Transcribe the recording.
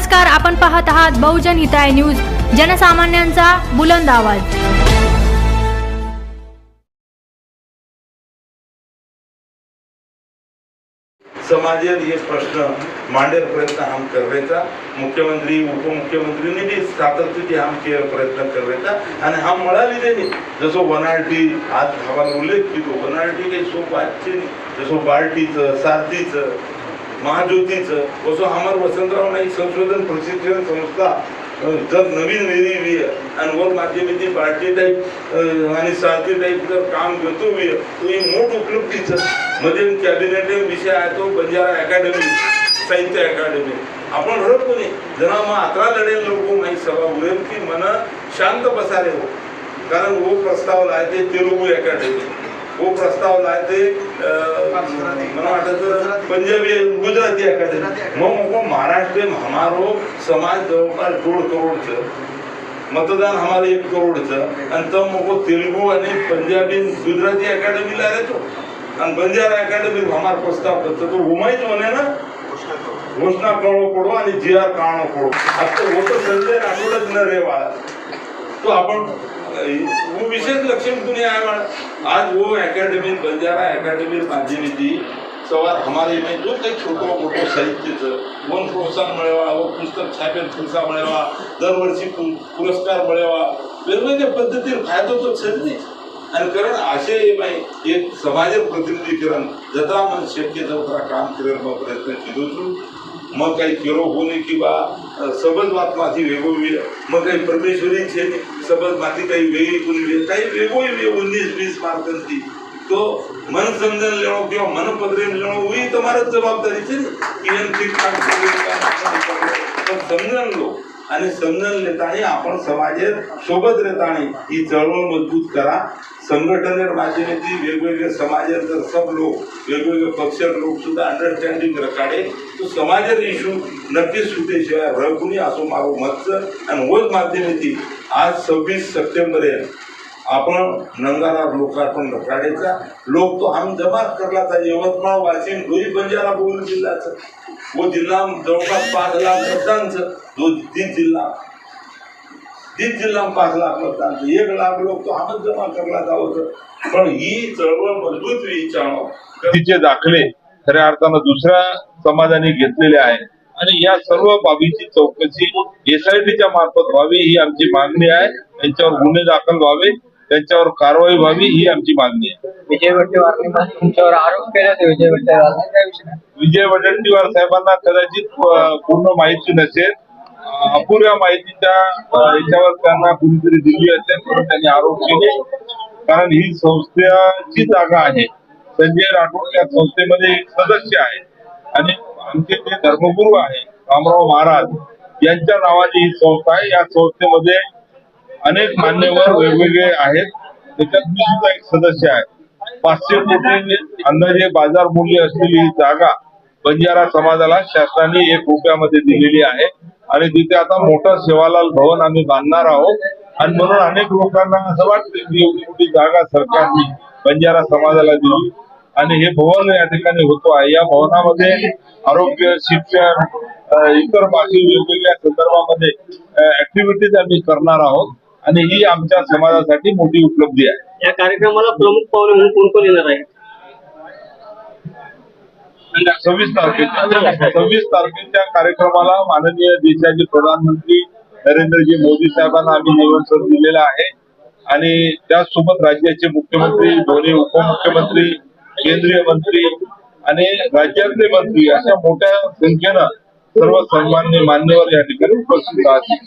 नमस्कार आपण पाहत आहात बहुजन हिताय न्यूज जनसामान्यांचा बुलंद आवाज. समाजेर ये प्रश्न मांडेर प्रयत्न हम कर रहे था मुख्यमंत्री उपमुख्यमंत्रीने बी सातत्याने हम के प्रयत्न कर रहे था आणि हम मिळाली त्यांनी जसं वनाटी आज भावाला उल्लेख केलो वनाटी काही सोपं आजचे नाही. जसं बार्टीचं सारथीचं महाज्योतीचं असं आम्हाला वसंतराव नाईक संशोधन प्रशिक्षण संस्था जर नवीन वेळी अनुभव आणि वर पार्टी टाईप आणि सारथी टाईप जर काम घेतो बी तो ही मोठ उपलब्धीचं मध्ये कॅबिनेट विषय आहे तो बंजारा अकॅडमी साहित्य अकॅडमी. आपण हरत कोणी जना मग अकरा लढेल लोक हो, माहीत सभा उरेल की मन शांत बसारे हो. कारण वो प्रस्ताव आहे ते तेलुगू अकॅडमी. वो प्रस्ताव लाए थे मला वाटतं पंजाबी गुजराती अकादमी मग मग महाराष्ट्र में हमारो समाज जवळपास दोन करोडचं. मतदान हमारे एक करोडचं. आणि तर मग तेलुगू आणि पंजाबी गुजराती अकॅडमीला राहतो आणि बंजारा अकादमी हमार प्रस्ताव करतो. तो उमाईच म्हणे ना घोषणा कळो पडो आणि जी आर काढणं पडो आता होतं संजय राठोडच न रे बाळा. तो आपण वो विशेष लक्ष्य दुनिया आहे बाळा आज वो एकेडमी बंजारा अकॅडमी थी सवार हमारे में जो काही छोटं मोठं साहित्याचं वन प्रोत्साहन मिळवा व पुस्तक छापेल खुर्सा मिळवा दरवर्षी पु- पुरस्कार मिळवा वेगवेगळ्या पद्धतीने फायदा तो नाही आणि कारण असे एक समाज प्रतिनिधीकरण जत्रा मन शक्य जत्रा काम करेल मग प्रयत्न केलो होतो मग काही केरो होणे किंवा सबज माती वेगवेगळी मग काही परमेश्वरी છે सबज માથી काही વેગળી કોની काही વેગોય વે उन्नीस વીસ માર્કની તો મન સમજણ લેણો किंवा મન પદરેન લેણો એ તમારે જ જવાબદારી છે ને की એમ ઠીક ઠાક पण समजण लो आणि समजण लेतानी आपण समाजात सोबत रेताना ही चळवळ मजबूत करा. संघटनेर माध्यमाची वेगवेगळे समाजात जर सब लोक वेगवेगळे पक्ष लोक सुद्धा अंडरस्टँडिंग रकाडे तो समाजेर इश्यू नक्कीच सुटेशिवाय रघुनी असो मारो मतचं आणि होत माध्यमाची आज सव्वीस सप्टेंबर आहे आपण नंगारा लोकार्पण रकाडेचा लोक तो हम जमा करला था यवतमाळ वाशिम दोन्ही बंजारा बहुल जिल्ह्याचं. वो जिल्हा जवळपास पाच लाख मतदानचं. दो तीन जिल्हा. तीन जिल्हा पाच लाख मतदानचं. एक लाख लोक तो हमच जमा करला जावं पण ही चळवळ मजबूत विचारणं तिचे दाखले खऱ्या अर्थानं दुसऱ्या समाजाने घेतलेले आहे आणि या सर्व बाबीची चौकशी एसआयटीच्या मार्फत व्हावी ही आमची मागणी आहे. त्यांच्यावर गुन्हे दाखल व्हावे. त्यांच्यावर कारवाई व्हावी ही आमची मागणी आहे. विजय तुमच्यावर आरोप केला विजय वडेट्टीवार विजय वडेट्टीवार साहेबांना कदाचित पूर्ण माहिती नसेल. अपुऱ्या माहितीच्या याच्यावर त्यांना कुणीतरी दिली असेल म्हणून त्यांनी आरोप केले. कारण ही संस्थेची जागा आहे. संजय राठोड या संस्थेमध्ये एक सदस्य आहे. आणि आमचे जे धर्मगुरू आहे रामराव महाराज यांच्या नावाची ही संस्था आहे. या संस्थेमध्ये अनेक मान्यवर वेगवेगळे आहेत. त्याच्यात मी सुद्धा एक सदस्य आहे. पाचशे कोटी अंदाजे बाजार मूल्य असलेली ही जागा बंजारा समाजाला शासनाने एक रुपयामध्ये दिलेली आहे. आणि तिथे आता मोठं सेवालाल भवन आम्ही बांधणार आहोत. आणि म्हणून अनेक लोकांना असं वाटतं की एवढी मोठी जागा सरकारने बंजारा समाजाला दिली. आणि हे भवन या ठिकाणी होतो आहे. या भवनामध्ये आरोग्य शिक्षण इतर बाकी वेगवेगळ्या संदर्भामध्ये ऍक्टिव्हिटीज आम्ही करणार आहोत. आणि ही आमच्या समाजासाठी मोठी उपलब्धी आहे. या कार्यक्रमाला प्रमुख पाहुणे म्हणून कोण कोण येणार आहे? सव्वीस तारखेच्या सव्वीस तारखेच्या कार्यक्रमाला माननीय देशाचे प्रधानमंत्री नरेंद्रजी मोदी साहेबांना आम्ही निमंत्रण दिलेलं आहे. आणि त्याचसोबत राज्याचे मुख्यमंत्री दोन्ही उपमुख्यमंत्री केंद्रीय मंत्री आणि राज्यातले मंत्री अशा मोठ्या संख्येनं सर्व सन्मान्य मान्यवर या ठिकाणी उपस्थित राहतील